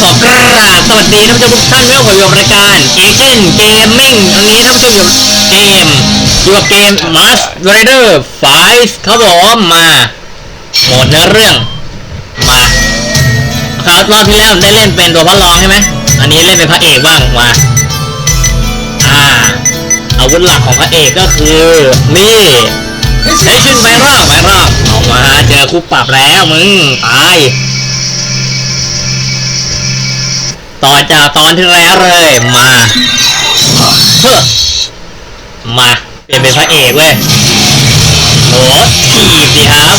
ขอกราบสวัสดีท่านผู้ชมทุกท่านเมื่อผมอยู่กับรายการเอเจนต์เกมมิ่งวันนี้ท่านผู้ชมอยู่กับเกมอยู่กับเกม Mask Rider 5ครับผมมาหมดเนื้อเรื่องมาครับรอบที่แล้วได้เล่นเป็นตัวพระรองใช่ไหมอันนี้เล่นเป็นพระเอกบ้างมาอ่าอาวุธหลักของพระเอกก็คือนี่ใช้ชุดไมรอบไมรอบออกมาเจอคู่ปรับแล้วมึงตาย ต่อจากตอนที่แล้วเลย มาเฮ้อมาเปลี่ยนเป็นพระเอกเว้ยโหถีบสิครับ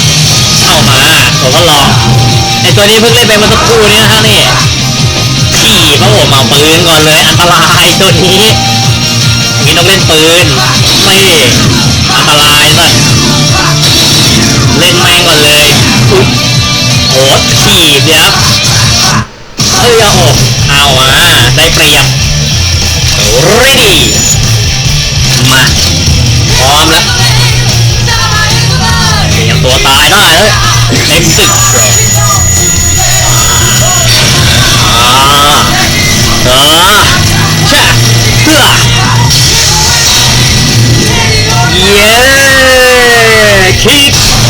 เข้ามาผมก็ลอไอตัวนี้เพิ่งเล่นไปเมื่อสักครู่นี้นะฮะนี่ถีบเพราะผมเอาปืนก่อนเลย อันตรายตัวนี้นี่ต้องเล่นปืนไม่อันตรายสัสเล่นแม่งก่อนเลยอุ๊ยโหถีบสิครับ เอ้ยโอ้โหเอามาได้เปรียบ ready มาพร้อมแล้วเตรียมตัวตายได้เลย exit อ่าอ่าชะเพื่อเย้คิก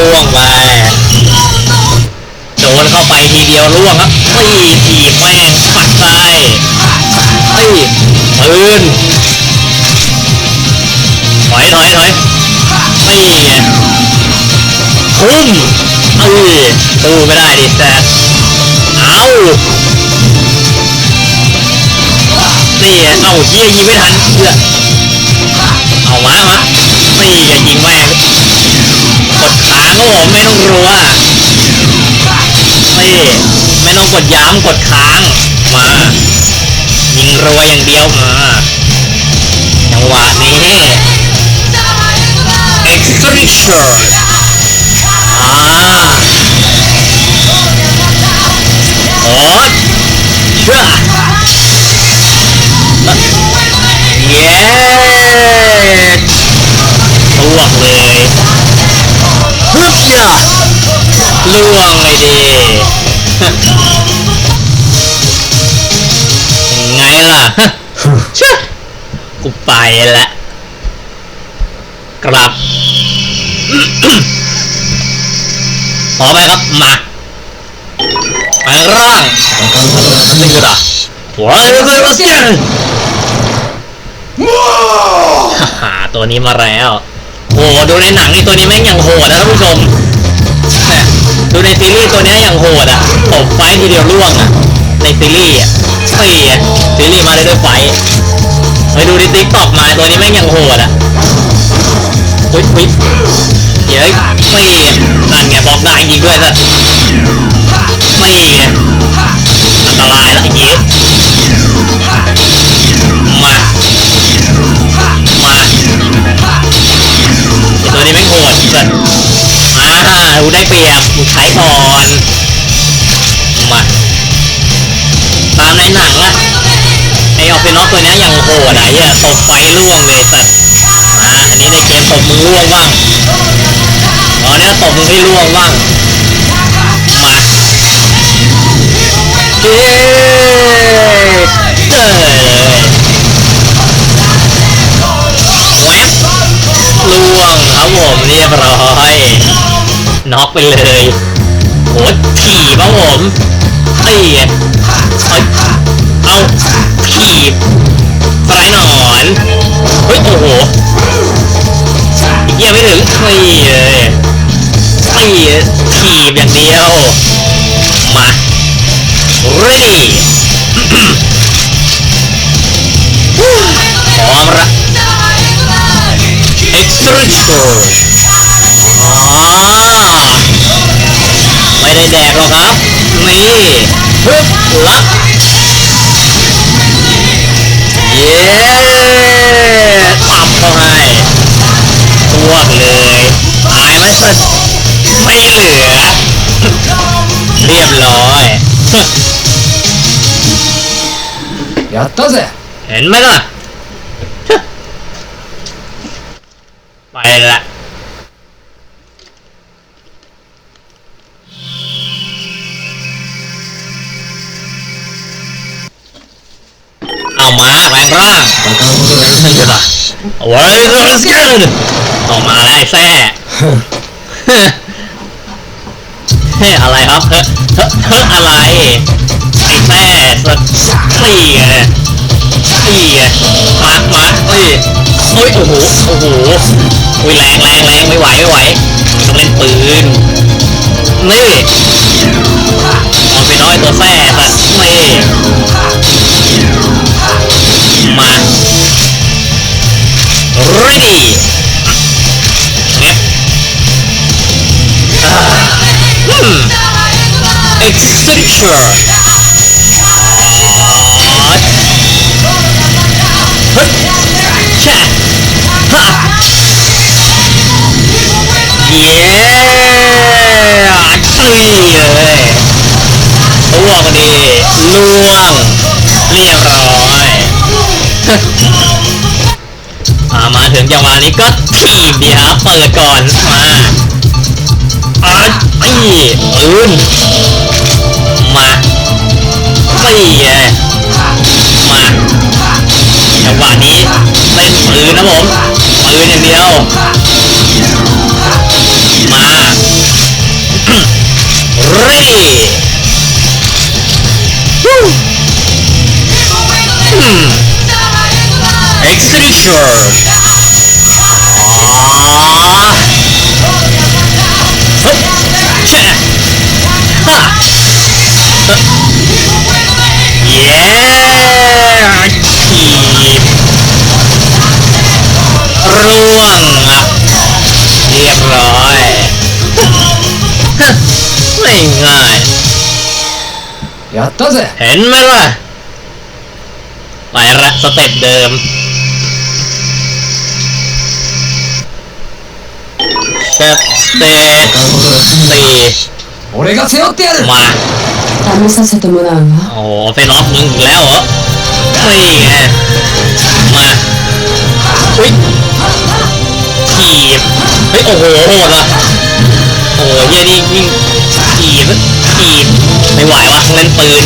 ร่วงไปโดนเข้าไปทีเดียวร่วงครับตีถีบแม่งปัดไปตีปืนถอยถอยถอยตีคุ้มเออสู้ไม่ได้ดิแซดเอานี่เอาเฮียยิงไม่ทันเพื่อเอามามานี่อย่ายิงแม่ง กดค้างก็ผมไม่ต้องรัวนี่ไม่ต้องกดย้ำกดค้างมายิงรัวอย่างเดียวมาจังหวะนี้ extradition อ่า ล่วงเลยดิไงล่ะเชื่อกูไปละกลับต่อไปครับ มาแปร่างนี่คืออะหัวเรือเสียนฮ่าตัวนี้มาแล้ว โอ้โหดูในหนังนี่ตัวนี้แม่งย่างโหดนะท่านผู้ชม ดูในซีรีส์ตัวเนี้ยอย่างโหดอะตบไฟทีเดียวร่วงอะ ในซีรีส์อะเฮ้ยซีรีส์มาเลยด้วยไฟไปดูในติ๊กต็อกมาตัวนี้แม่งอย่างโหดอะอุ้ยอุ้ยเย้ยไม่นั่นไงบอกได้จริงด้วยนะไม่อันตรายละไอ้เหี้ย กูได้เปรียบกูใช้ก่อน มา ตามในหนังอะไอออฟฟินอฟตัวเนี้ยยังโหดอะเหี้ยตบไฟร่วงเลยสัสมาอันนี้ในเกมตบมึงร่วงบ้างอ๋อเนี้ยตบมึงให้ร่วงบ้างมาเย้เจอเลยแว๊บล่วงครับผมเรียบร้อย น็อกไปเลยโหถีบครับผมเอ้ยเอ้ยเอาถีบสไลด์หนอนเฮ้ยโอ้โหอีกเยี่ยไม่ถึงไม่เลยถีบอย่างเดียวมา ready พร้อมละ extradition อ๋อ ไม่ได้แดกหรอกครับ นี่ฮึบละเย้ปับเข้าให้ตัวกเลยตายไหมสัสไม่เหลือ เรียบร้อย やったぜ เห็นไหมล่ะ ไปละ ว้ายรัสกันออกมาแล้วไอ้แซ่เฮ้อะไรครับเฮ้เฮ้เฮ้อะไร ไอ้แซ่สักสี่ไงสี่ไงมามาเฮ้ยเฮ้ยโอ้โหโอ้โหอุ้ยแรงแรงแรงไม่ไหวไม่ไหวต้องเล่นปืนนี่เอาไปน้อยตัวแซ่สักนี่ ready เก็บอ่าอืม extinguisher เฮ้ยแช่ฮะเย้ตีเลยตัวพอดีล่วง จังหวะนี้ก็ถีบดีครับเปิดก่อนมาอ่าตีปืนมาตีไงมาจังหวะนี้เล่นปืนนะผมปืนอย่างเดียวมา ready ฮู้อืม extinguisher อ๋ เย้ถีบร่วงอ่ะเรียบร้อยฮะไม่ง่าย やったぜ เห็นไหมล่ะ ไปละสเต็ปเดิม เชฟสเตปสี่ 俺が背負ってやる มา 試させてもらうわ โอ้โหเฟนอฟมึงอีกแล้วเหรอนี่ไง มาอุ้ยถีบ เฮ้ย โอ้โหโหดว่ะโอ้โหเฮียนี่วิ่งถีบถีบ ไม่ไหววะเล่นปืน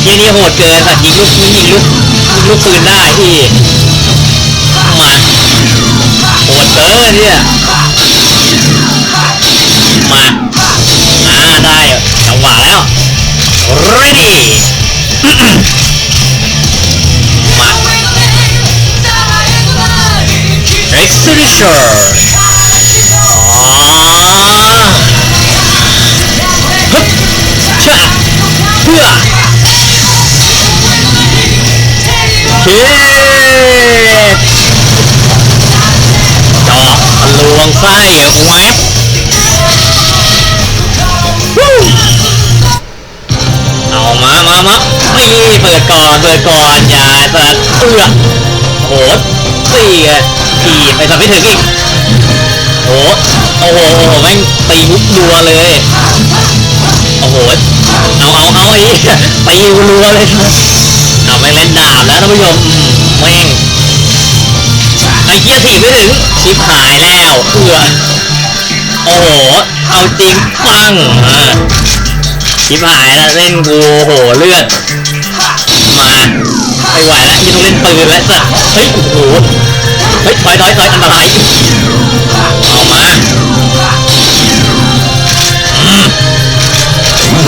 เฮียนี่โหดเกินสัตว์ยิงลูกยิงลูกยิงลูกปืนได้พี่ มาโหดเกินเนี่ย มาอ่าได้จังหวะแล้ว ready มา extinguisher อ๋อฮึบชะเพื่อเฮ้เจาะทะลวงไส้แหวก เปิดก่อนเปิดก่อนอย่าสัตว์เอื้อโหดสี่ไงขี่ไปสัตว์ไม่ถึงอีกโหโอ้โหโอ้โหแม่งตีมุกรัวเลยโอ้โหเอาเอาเอาไอ้เหี้ยตีรัวเลยเอาแม่งเล่นดาบแล้วท่านผู้ชมแม่งไอ้เหี้ยถีบไม่ถึงชิบหายแล้วเอื้อโอ้โหเอาจริงปังอ่า ชิบหายแล้วเล่นกูโหเลือด มาไม่ไหวแล้วยังต้องเล่นปืนแล้วสัสเฮ้ยโอ้โหเฮ้ยถอยถอยถอยอันตรายเอามาอืม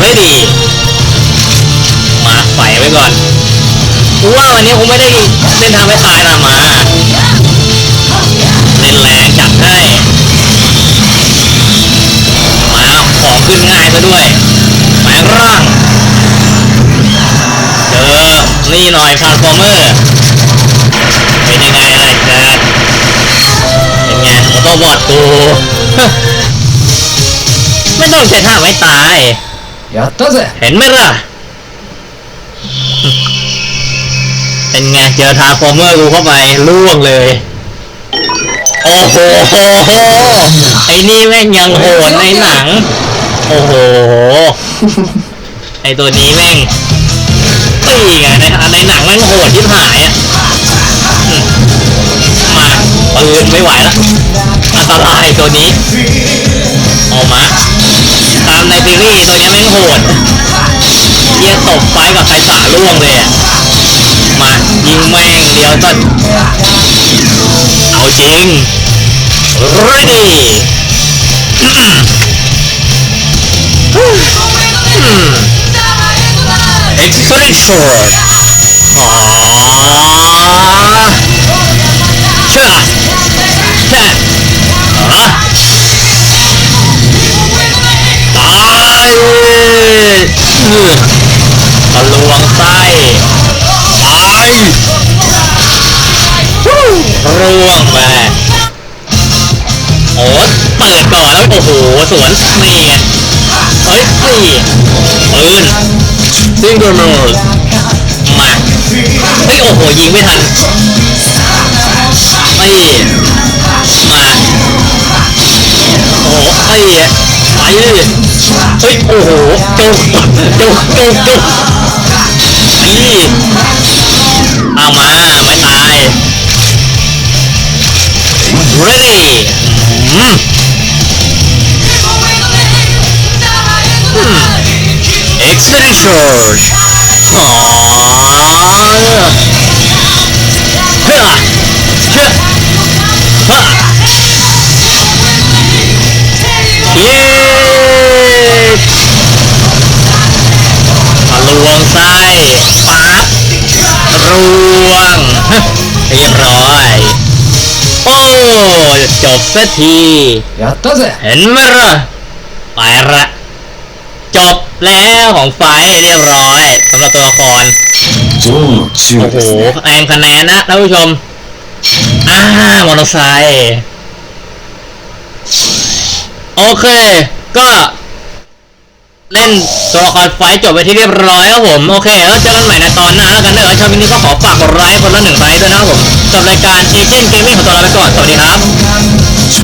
ready มาใส่ไว้ก่อนกูว่าวันนี้คงไม่ได้เล่นทางไม่ตายนะมา เล่นแรงจัดให้มาของขึ้นง่ายซะด้วย เจอ นี่หน่อยทาร์ฟอร์เมอร์ เป็นยังไงล่ะเกิดเป็นไงออโต้บอทกู ไม่ต้องใช้ท่าไม่ตาย やったぜ เห็นไหมล่ะ เป็นไง เจอทาร์ฟอร์เมอร์กูเข้าไปล่วงเลย โอ้โห ไอ้นี่แม่งยังโหดในหนัง โอ้โห ไอตัวนี้แม่งตีไงในในหนังแม่งโหดที่หายอะมาปืนไม่ไหวละอันตรายตัวนี้ออกมาตามในซีรีส์ตัวนี้แม่งโหดเยี่ยตบไฟกับไคสาล่วงเลยอะมายิงแม่งเดียวต้นเอาจริง ready เอ็กซ์ตรีชอร์อ๋อเชื่อแค่ฮะตายอือทะลวงไส้ตายร่วงไปโอ้เปิดก่อนแล้ว โอ้โห สวนนี่ไง เอ้ยนี่ปืนซิงเกิลโนสมาเฮ้ยโอ้โหยิงไม่ทันไอ้มาโอ้โหไอ้ไปเลยเฮ้ยโอ้โหจุกจุกจุกจุกนี่เอามาไม่ตาย ready อืม Extra charge อ๋อเฮ้อเฮ้อฮะเย้ทะลวงไส้ปาดรวงเรียบร้อย โอ้ จบสักที やったぜ เห็นไหมล่ะไปละ จบแล้วของไฟล์เรียบร้อยสำหรับตัวละคร ジョーのチ โอ้โหแองคะแนนนะท่านผู้ชม อ่ามอเตอร์ไซค์โอเค ก็ เล่นตัวละครไฟท์จบไปที่เรียบร้อยครับผม โอเคแล้วเจอกันใหม่ในตอนหน้าแล้วกันเนอะชอบวิดีโอนี้ก็ขอฝากกดไลค์คนละหนึ่งไลค์ด้วยนะครับผมกับรายการเอเจนต์เกมมิ่งของตัวเราไปก่อน สวัสดีครับ